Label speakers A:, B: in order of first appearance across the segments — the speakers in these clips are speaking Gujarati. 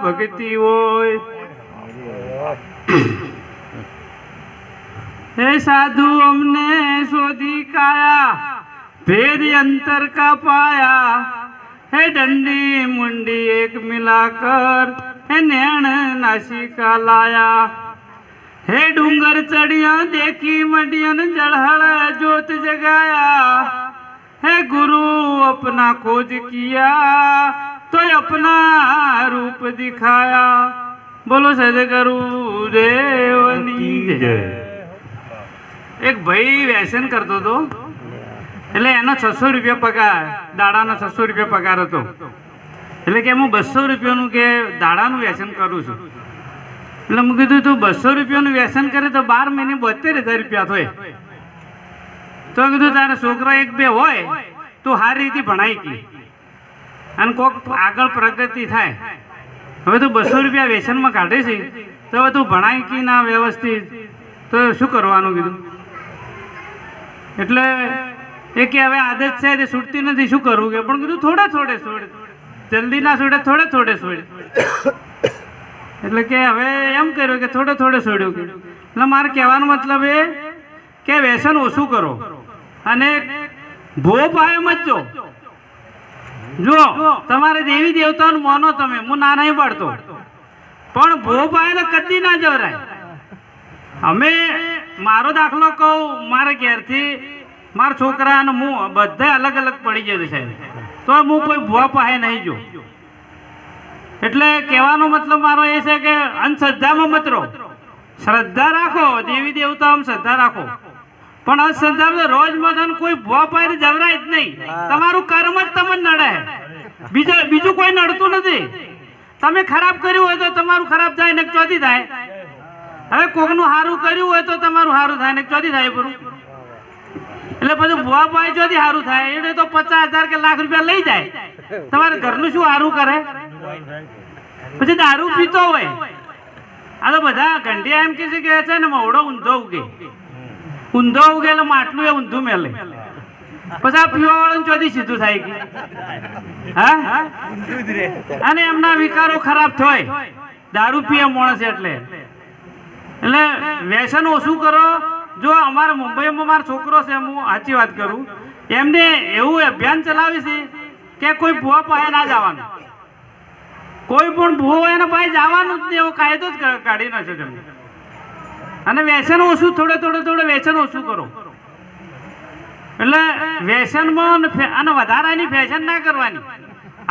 A: ભક્તિ હોય હે સાધુ અમને શોધી કાયા ભેદ અંતર કા પાયા હે દંડી મુંડી એક મિલા કર હે નેણ નાસિકા લાયા હે ડુંગર ચડિયા દેખી મડિયન જળહળ જોત જગાયા હે ગુરુ अपना खोज किया तो अपना रूप दिखाया બોલો સદગુરુ દેવની જય એક ભાઈ વ્યસન કરતો હતો એટલે એનો છસો રૂપિયા પગાર દાડાનો છસો રૂપિયા પગાર હતો એટલે કે હું બસો રૂપિયાનું કે દાડાનું વ્યસન કરું છું એટલે મેં કીધું તું બસો રૂપિયાનું વ્યસન કરે તો બાર મહિને બોતેર હજાર રૂપિયા થાય તો કીધું તારા છોકરા એક બે હોય તું સારી રીતે ભણાઈ ગઈ અને કોક આગળ પ્રગતિ થાય. હવે તું બસો રૂપિયા વ્યસનમાં કાઢે છે, તો હવે તું ભણાઈ કી ના વ્યવસ્થિત? તો શું કરવાનું કીધું? એટલે એ કે હવે આદત છે તે છૂટતી નથી, શું કરવું કે? પણ કીધું થોડે થોડે છોડે. જલ્દી ના છોડે, થોડે થોડે છોડે. એટલે કે હવે એમ કર્યું કે થોડે થોડે છોડ્યું એટલે મારે કહેવાનો મતલબ એ કે વ્યસન ઓછું કરો. અને ભો પાયો મચજો જો તમારે દેવી દેવતાનું માનો તમે, હું ના નહીં પડતો. પણ ભોપાય કદી ના જવરાય અમે, મારો દાખલો કહું, મારા ઘેરથી, મારા છોકરા અને હું બધા અલગ અલગ પડી ગયો છે. તો હું કોઈ ભૂવા પાસે નહીં જો એટલે કહેવાનો મતલબ મારો એ છે કે અંધશ્રદ્ધામાં મત રહો. શ્રદ્ધા રાખો, દેવી દેવતાઓમાં શ્રદ્ધા રાખો. પણ આ અંધશ્રદ્ધા રોજ મધન કોઈ ભૂવા પાસે જવરાય જ નહીં. તમારું કર્મ જ તમને નડે. બીજું બીજું કોઈ નડતું નથી. તમે ખરાબ કર્યું હોય તો તમારું ખરાબ થાય ને ચોથી થાય. હવે કોકનું સારું કર્યું હોય તો તમારું સારું થાય ને ચોથી થાય પૂરું. એટલે પછી ભુવા ભાઈ ચોથી સારું થાય. એટલે તો પચાસ હજાર કે લાખ રૂપિયા લઈ જાય. તમારે ઘરનું શું સારું કરે? પછી દારૂ પીતો હોય. આ તો બધા ઘંટિયા એમ કે છે કે છે ને મવડો ઊંધો ઉગે. ઊંધો ઉગેલો માટલું એ ઊંધું મેલે. પછી આ પીવા વાળાને ચોથી સીધું થાય કે. હા? અને એમના વિકારો ખરાબ થાય. દારૂ પીએ માણસ એટલે. એટલે વ્યસન ઓછું કરો. જો અમારા મુંબઈમાં મારો છોકરો છે હું સાચી વાત કરું. એમને એવું અભિયાન ચલાવી છે કે કોઈ ભૂવા પાસે ના જવાનું. કોઈ પણ ભૂવો એના પાસે જવાનું જ નહીં એવો કાયદો જ કાઢી નાખ્યો છે એમને. અને વ્યસન ઓછું, થોડે થોડે થોડે વ્યસન ઓછું કરો. એટલે વ્યસનમાં અને વધારાની ફેશન ના કરવાની.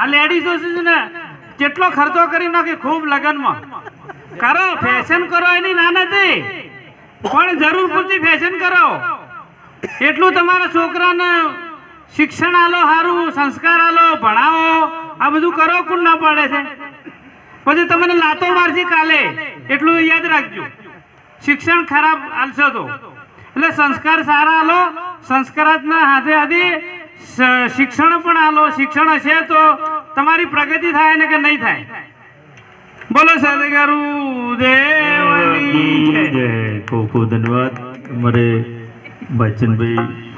A: આ લેડીઝો છે ને કેટલો ખર્ચો કરી નાખે ખૂબ લગ્નમાં. કરો ફેશન કરો, એની ના નથી પણ જરૂર પૂરતી ફેશન કરો. એટલું તમારા છોકરાને શિક્ષણ આલો સારું સંસ્કાર આલો, ભણાવો. આ બધું કરો, કોણ ના પાડે છે? પછી તમને લાતો મારશે કાલે. એટલું યાદ રાખજો. શિક્ષણ ખરાબ આલશો તો એટલે સંસ્કાર સારા આલો સંસ્કારાતના હાથે હાથે શિક્ષણ પણ આલો શિક્ષણ હશે તો તમારી પ્રગતિ થાય ને કે નહીં થાય બોલો સદગુરુ દેવની
B: જય. ખૂબ ખૂબ ધન્યવાદ અમારે ભાઈચંદભાઈ